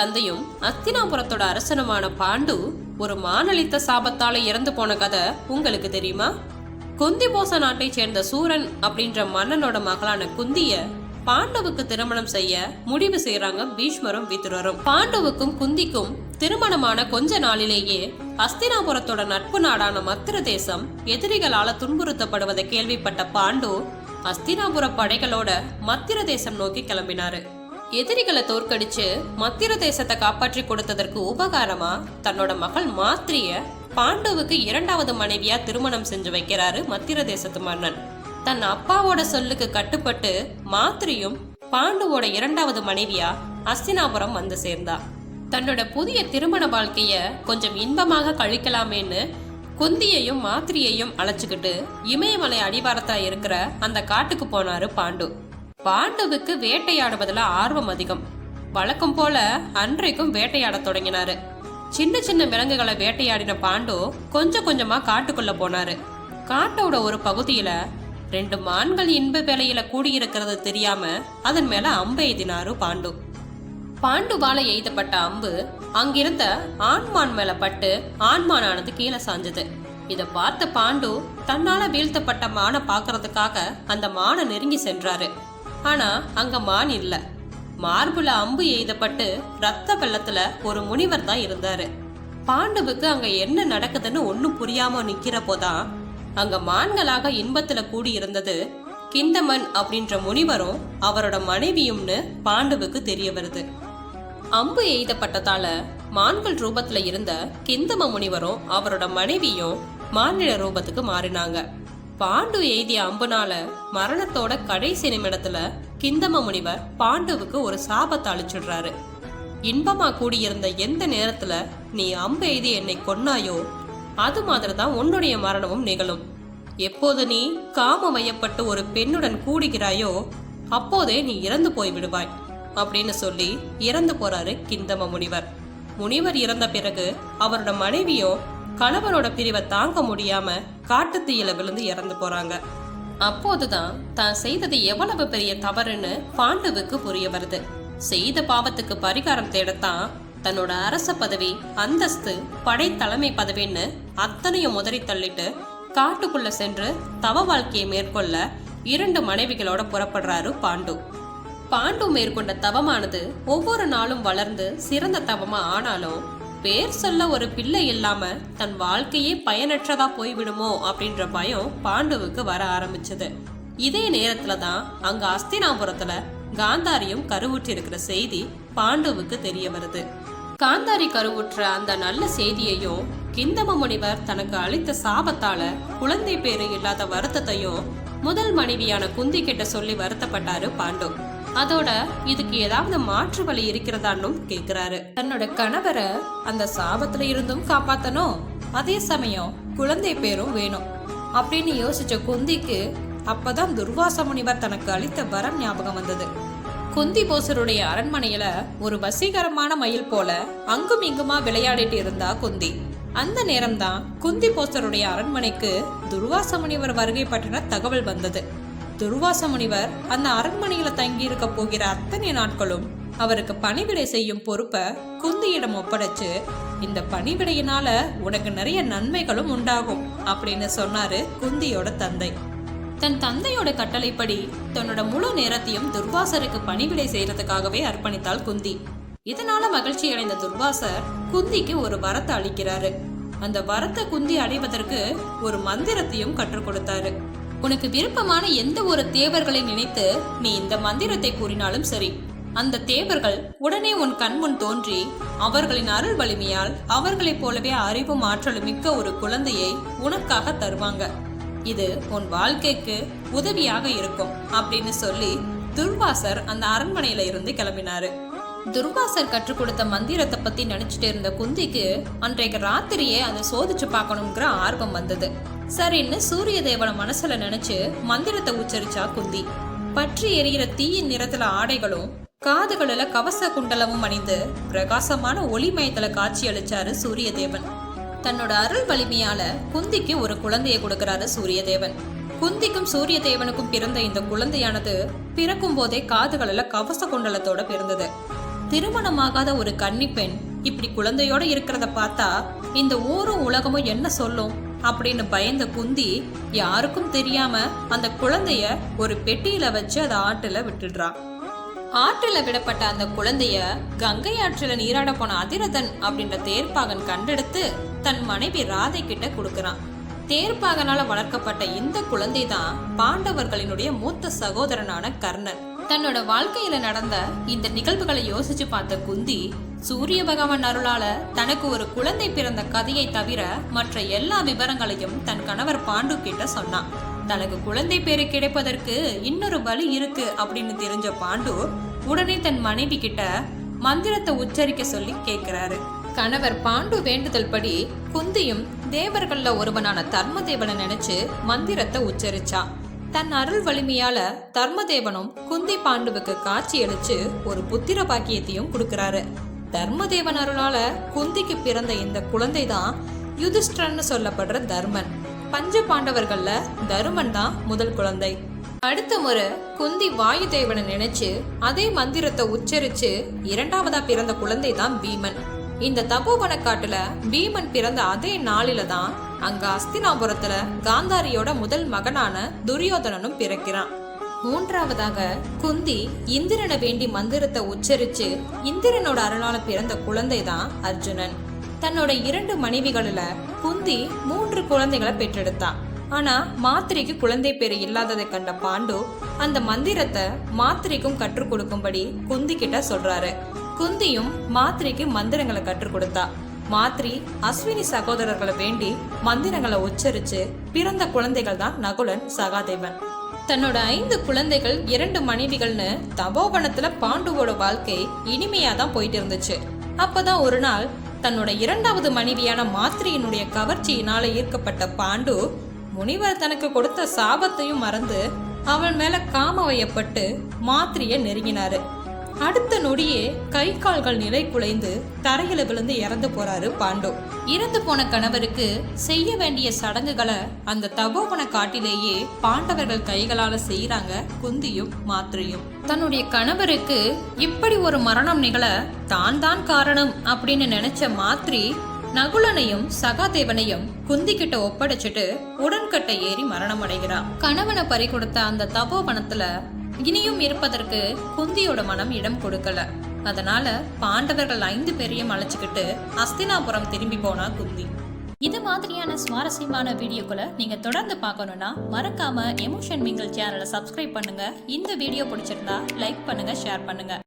தந்தையும் அஸ்தினாபுரத்தோட அரசனுமான பாண்டு ஒரு மானளித்த சாபத்தால இறந்து போன கதை உங்களுக்கு தெரியுமா? குந்திபோச நாட்டை சேர்ந்த சூரன் அப்படின்ற மன்னனோட மகளான குந்திய பாண்டவுக்கு திருமணம் செய்ய முடிவு செய்யறாங்க பீஷ்மரும் விதுரரும். பாண்டவுக்கும் குந்திக்கும் திருமணமான கொஞ்ச நாளிலேயே அஸ்தினாபுரத்தோட நட்பு நாடான மத்திர தேசம் எதிரிகளால துன்புறுத்தப்படுவதை கேள்விப்பட்ட பாண்டு அஸ்தினாபுர படைகளோட மத்திர தேசம் நோக்கி கிளம்பினாரு. எதிரிகளை தோற்கடிச்சு மத்திர தேசத்தை காப்பாற்றி கொடுத்ததற்கு உபகாரமா? தன்னோட மகள் மாத்திரிய பாண்டுவுக்கு இரண்டாவது மனைவியா திருமணம் செஞ்சு வைக்கிறாரு மத்திர தேசத்து மன்னன். தன் அப்பாவோட சொல்லுக்கு கட்டுப்பட்டு மாத்திரியும் பாண்டுவோட இரண்டாவது மனைவியா அஸ்தினாபுரம் வந்து சேர்ந்தா. தன்னோட புதிய திருமண வாழ்க்கைய கொஞ்சம் இன்பமாக கழிக்கலாமேன்னு குந்தியையும் மாத்திரியையும் அழைச்சிக்கிட்டு இமயமலை அடிவாரத்தா இருக்கிற அந்த காட்டுக்கு போனாரு பாண்டு. பாண்டுவுக்கு வேட்டையாடுவதில் ஆர்வம் அதிகம். வழக்கம் போல அன்றைக்கும் வேட்டையாடத் தொடங்கினாரு. சின்ன சின்ன விலங்குகளை வேட்டையாடின பாண்டு கொஞ்சம் கொஞ்சமா காட்டுக்குள்ள போனாரு. காட்டோட ஒரு பகுதியில ரெண்டு மான்கள் இன்ப வேலையில கூடியிருக்கிறது தெரியாம அதன் மேல அம்பு எய்தினாரு பாண்டு. பாண்டுவால எய்தப்பட்ட அம்பு அங்கிருந்த ஆண்மான் மேல பட்டு ஆண்மானானது கீழே சாஞ்சது. இத பார்த்த பாண்டு தன்னால வீழ்த்தப்பட்ட மானை பார்க்கறதுக்காக அந்த மானை நெருங்கி சென்றாரு. ஆனா அங்க மான் இல்ல. மார்புல அம்பு எய்தப்பட்டு ரத்த வெள்ளத்துல ஒரு முனிவர் தான் இருந்தாரு. பாண்டவுக்கு அங்க என்ன நடக்குதுன்னு ஒன்னும் புரியாம நிக்கிறப்போதான் அங்க மான்களாக இன்பத்துல கூடி இருந்தது கிந்தமன் அப்படின்ற முனிவரும் அவரோட மனைவியும்னு பாண்டவுக்கு தெரிய வருது. அம்பு எய்தப்பட்டதால மான்கள் ரூபத்துல இருந்த கிந்தம முனிவரும் அவரோட மனைவியும் மானிட ரூபத்துக்கு மாறினாங்க. பாண்டு எய்திய அம்புனால மரணத்தோட கடைசி நிமிடத்துல கிந்தம முனிவர் பாண்டுவுக்கு ஒரு சாபத்தை அழிச்சிடுறாரு. இன்பமா கூடியிருந்த எந்த நேரத்துல நீ அம்பு எய்தி என்னை கொன்னாயோ அது மாதிரி தான் உன்னுடைய மரணமும் நிகழும். எப்போது நீ காம வயப்பட்டு ஒரு பெண்ணுடன் கூடுகிறாயோ அப்போதே நீ இறந்து போய் விடுவாய் அப்படின்னு சொல்லி இறந்து போறாரு கிந்தம முனிவர். முனிவர் இறந்த பிறகு அவரோட மனைவியும் கணவனோட பிரிவை தாங்க முடியாம காட்டுத்தீயில விழுந்து இறந்து போறாங்க. அப்போதுதான் தான் செய்தது எவ்வளவு பெரிய தவறுன்னு பாண்டுவுக்கு புரிய வருது. செய்த பாவத்துக்கு பரிகாரம் தேடத்தான் தன்னோட அரச பதவி அந்தஸ்து படை தலைமை பதவின்னு அத்தனையும் முதறி தள்ளிட்டு காட்டுக்குள்ள சென்று தவ வாழ்க்கையை மேற்கொள்ள இரண்டு மனைவிகளோட புறப்படுறாரு பாண்டு. பாண்டு மேற்கொண்ட தவமானது ஒவ்வொரு நாளும் வளர்ந்து சிறந்த தவமா ஆனாலும் பேர் சொல்ல ஒரு பிள்ளை இல்லாம தன் வாழ்க்கையே பயனற்றதா போய்விடுமோ அப்படின்ற பயம் பாண்டுவுக்கு வர ஆரம்பிச்சது. இதே நேரத்துல தான் அங்க அஸ்தினாபுரத்துல காந்தாரியும் கருவுற்றி இருக்கிற செய்தி பாண்டுவுக்கு தெரிய வருது. காந்தாரி கருவுற்ற அந்த நல்ல செய்தியையும் கிந்தம முனிவர் தனக்கு அளித்த சாபத்தால குழந்தை பேரு இல்லாத வருத்தத்தையும் முதல் மனைவியான குந்தி கிட்ட சொல்லி வருத்தப்பட்டாரு பாண்டவ் அதோட இதுக்கு ஏதாவது மாற்று வழி இருக்கிறதான்னு கேக்குறாரு. தன்னோட கணவரை அந்த சாபத்துல இருந்தும் காப்பாத்தணும் அதே சமயம் குழந்தை பேரும் வேணும். அப்படின்னு யோசிச்ச குந்திக்கு அப்பதான் துர்வாச முனிவர் தனக்கு அளித்த வரம் ஞாபகம் வந்தது. குந்தி போசருடைய அரண்மனையில ஒரு வசீகரமான மயில் போல அங்கும் இங்குமா விளையாடிட்டு இருந்தா குந்தி. அந்த நேரம்தான் குந்தி போசருடைய அரண்மனைக்கு துர்வாச முனிவர் வருகை பற்றின தகவல் வந்தது. துர்வாச முனிவர் அந்த அரண்மனையில தங்கி இருக்க போகிற அத்தனை நாட்களும் அவருக்கு பணிவிடை செய்யும் பொறுப்பை குந்தியிடம் ஒப்படைச்சு இந்த பணிவிடையினால உனக்கு நிறைய நன்மைகளும் உண்டாகும் அப்படின்னு சொன்னாரு குந்தியோட தந்தை. தன் தந்தையோட கட்டளைப்படி தன்னோட முழு நேரத்தையும் துர்வாசருக்கு பணிவிடை செய்யறதுக்காகவே அர்ப்பணித்தாள் குந்தி. இதனால மகிழ்ச்சி அடைந்த துர்வாசர் குந்திக்கு ஒரு வரத்தை அளிக்கிறாரு. அந்த வரத்தை குந்தி அடைவதற்கு ஒரு மந்திரத்தையும் கற்றுக் கொடுத்தாரு. உனக்கு விருப்பமான எந்த ஒரு தேவர்களை நினைத்து நீ இந்த மந்திரத்தை கூறினாலும் சரி. அந்த தேவர்கள் உடனே உன் கண்முன் தோன்றி அவர்களின் அருள் வலிமையால் அவர்களைப் போலவே அறிவும் ஆற்றலும் மிக்க ஒரு குழந்தையை உனக்காக தருவாங்க. இது உன் வாழ்க்கைக்கு உதவியாக இருக்கும் அப்படின்னு சொல்லி துர்வாசர் அந்த அரண்மனையில இருந்து கிளம்பினாரு. துர்வாசர் கற்றுக் கொடுத்த மந்திரத்தை பத்தி நினைச்சிட்டு இருந்த குந்திக்கு அன்றைக்கு ராத்திரியே அதை சோதிச்சு பார்க்கணுங்கிற ஆர்வம் வந்தது. சரின்னு சூரிய தேவனை மனசுல நினைச்சு மந்திரத்தை உச்சரிச்சா குந்தி. பற்றி எரியிற தீயின் நிறத்துல ஆடைகளும் காதுகளில கவச குண்டலமும் அணிந்து பிரகாசமான ஒளிமயத்துல காட்சி அளிச்சாரு சூரிய தேவன். தன்னோட அருள் வலிமையால குந்திக்கு ஒரு குழந்தையை கொடுக்கறாரு சூரியதேவன் குந்திக்கும் சூரிய தேவனுக்கும் பிறந்த இந்த குழந்தையானது பிறக்கும் போதே காதுகளில் கவச குண்டலத்தோட பிறந்தது. திருமணமாகாத ஒரு கன்னிப்பெண் இப்படி குழந்தையோட இருக்கிறத பார்த்தா இந்த ஊரும் உலகமும் என்ன சொல்லும் அப்படின்னு பயந்த குந்தி யாருக்கும் தெரியாம அந்த குழந்தைய ஒரு பெட்டியில வச்சு அதை ஆட்டுல விட்டுடுறான் ஆற்றுல விடப்பட்ட அந்த குழந்தைய கங்கை ஆற்றுல நீராட போன அதிரதன் அப்படின்ற தேர்ப்பாகன் கண்டெடுத்து தன் மனைவி ராதை கிட்ட கொடுக்கறான். தேர்ப்பாகனால வளர்க்கப்பட்ட இந்த குழந்தை தான் பாண்டவர்களினுடைய மூத்த சகோதரனான கர்ணன். தன்னோட வாழ்க்கையில நடந்த இந்த நிகழ்வுகளை யோசிச்சு பார்த்த குந்தி சூரிய பகவான் அருளால தனக்கு ஒரு குழந்தை பிறந்த கதையை தவிர மற்ற எல்லா விவரங்களையும் தன் கணவர் பாண்டு கிட்ட சொன்னான். தனக்கு குழந்தை பேரு கிடைப்பதற்கு இன்னொரு வழி இருக்கு அப்படின்னு தெரிஞ்ச பாண்டு உடனே தன் மனைவி கிட்ட மந்திரத்தை உச்சரிக்க சொல்லி கேக்குறாரு. கணவர் பாண்டு வேண்டுதல் படி குந்தியும் தேவர்கள்ல ஒருவனான தர்மதேவனை நினைச்சு மந்திரத்தை உச்சரிச்சான். தன் அருள் வலிமையால தர்மதேவனும் குந்தி பாண்டுவுக்கு காட்சி அளிச்சு ஒரு புத்திர பாக்கியத்தையும் கொடுக்கறாரு. தர்மதேவன் அருளால குந்திக்கு பிறந்த இந்த குழந்தை தான் யுதிஷ்டர்னு சொல்லப்படுற தர்மன். பஞ்ச பாண்டவர்கள்ல தருமன் தான் முதல் குழந்தை. அடுத்த முறை குந்தி வாயு தேவனை நினைச்சு அதே மந்திரத்தை உச்சரிச்சு இரண்டாவதா பிறந்த குழந்தை தான் பீமன். இந்த தபோவன காட்டுல பீமன் பிறந்த அதே நாளில தான் அங்க அஸ்தினாபுரத்துல காந்தாரியோட முதல் மகனான துரியோதனனும் பிறக்கிறான். மூன்றாவதாக குந்தி இந்திரனை வேண்டி மந்திரத்தை உச்சரிச்சு இந்திரனோட அருளால பிறந்த குழந்தை தான் அர்ஜுனன். தன்னோட இரண்டு மனைவிகளில குந்தி மூன்று குழந்தைகளை பெற்றெடுத்தா ஆனா மாத்திரைக்கு குழந்தை பேரு இல்லாததை கண்ட பாண்டு அந்த மந்திரத்தை மாத்திரைக்கும் கற்றுக் கொடுக்கும்படி குந்தி கிட்ட சொல்றாரு. குந்தியும் மாத்திரைக்கு மந்திரங்களை கற்றுக் கொடுத்தா. மாத்ரி அஸ்வினி சகோதரர்களை வேண்டி மந்திரங்களை உச்சரிச்சு பிறந்த குழந்தைகள் தான் நகுலன் சகாதேவன். தன்னோட ஐந்து குழந்தைகள் இரண்டு மனைவிகள்னு தபோவனத்துல பாண்டுவோட வாழ்க்கை இனிமையா தான் போயிட்டு இருந்துச்சு. அப்பதான் ஒரு நாள் தன்னோட இரண்டாவது மனைவியான மாத்ரியினுடைய கவர்ச்சியினால ஈர்க்கப்பட்ட பாண்டு முனிவர் தனக்கு கொடுத்த சாபத்தையும் மறந்து அவன் மேல காம வயப்பட்டு மாத்திரிய நெருங்கினாரு. அடுத்த நொடியே கை கால்கள் நிலை குலைந்து தரையில விழுந்து இறந்து போறாரு பாண்டோ. இறந்து போன கணவருக்கு செய்ய வேண்டிய சடங்குகளை அந்த தபோவன காட்டிலேயே பாண்டவர்கள் கைகளால செய்யறாங்க குந்தியும் மாத்திரையும். தன்னுடைய கணவருக்கு இப்படி ஒரு மரணம் நிகழ தான் தான் காரணம் அப்படின்னு நினைச்ச மாத்ரி நகுலனையும் சகாதேவனையும் குந்தி கிட்ட ஒப்படைச்சிட்டு உடன்கட்டை ஏறி மரணம் அடைகிறான் கணவனை பறி கொடுத்த அந்த தபோவனத்துல இனியும் இருப்பதற்கு குந்தியோட மனம் இடம் கொடுக்கல. அதனால பாண்டவர்கள் ஐந்து பேரையும் அழைச்சிக்கிட்டு அஸ்தினாபுரம் திரும்பி போனா குந்தி. இது மாதிரியான சுவாரஸ்யமான வீடியோக்களை நீங்க தொடர்ந்து பார்க்கணும்னா மறக்காம எமோஷன் மிங்கல் சேனலை சப்ஸ்கிரைப் பண்ணுங்க. இந்த வீடியோ பிடிச்சிருந்தா லைக் பண்ணுங்க ஷேர் பண்ணுங்க.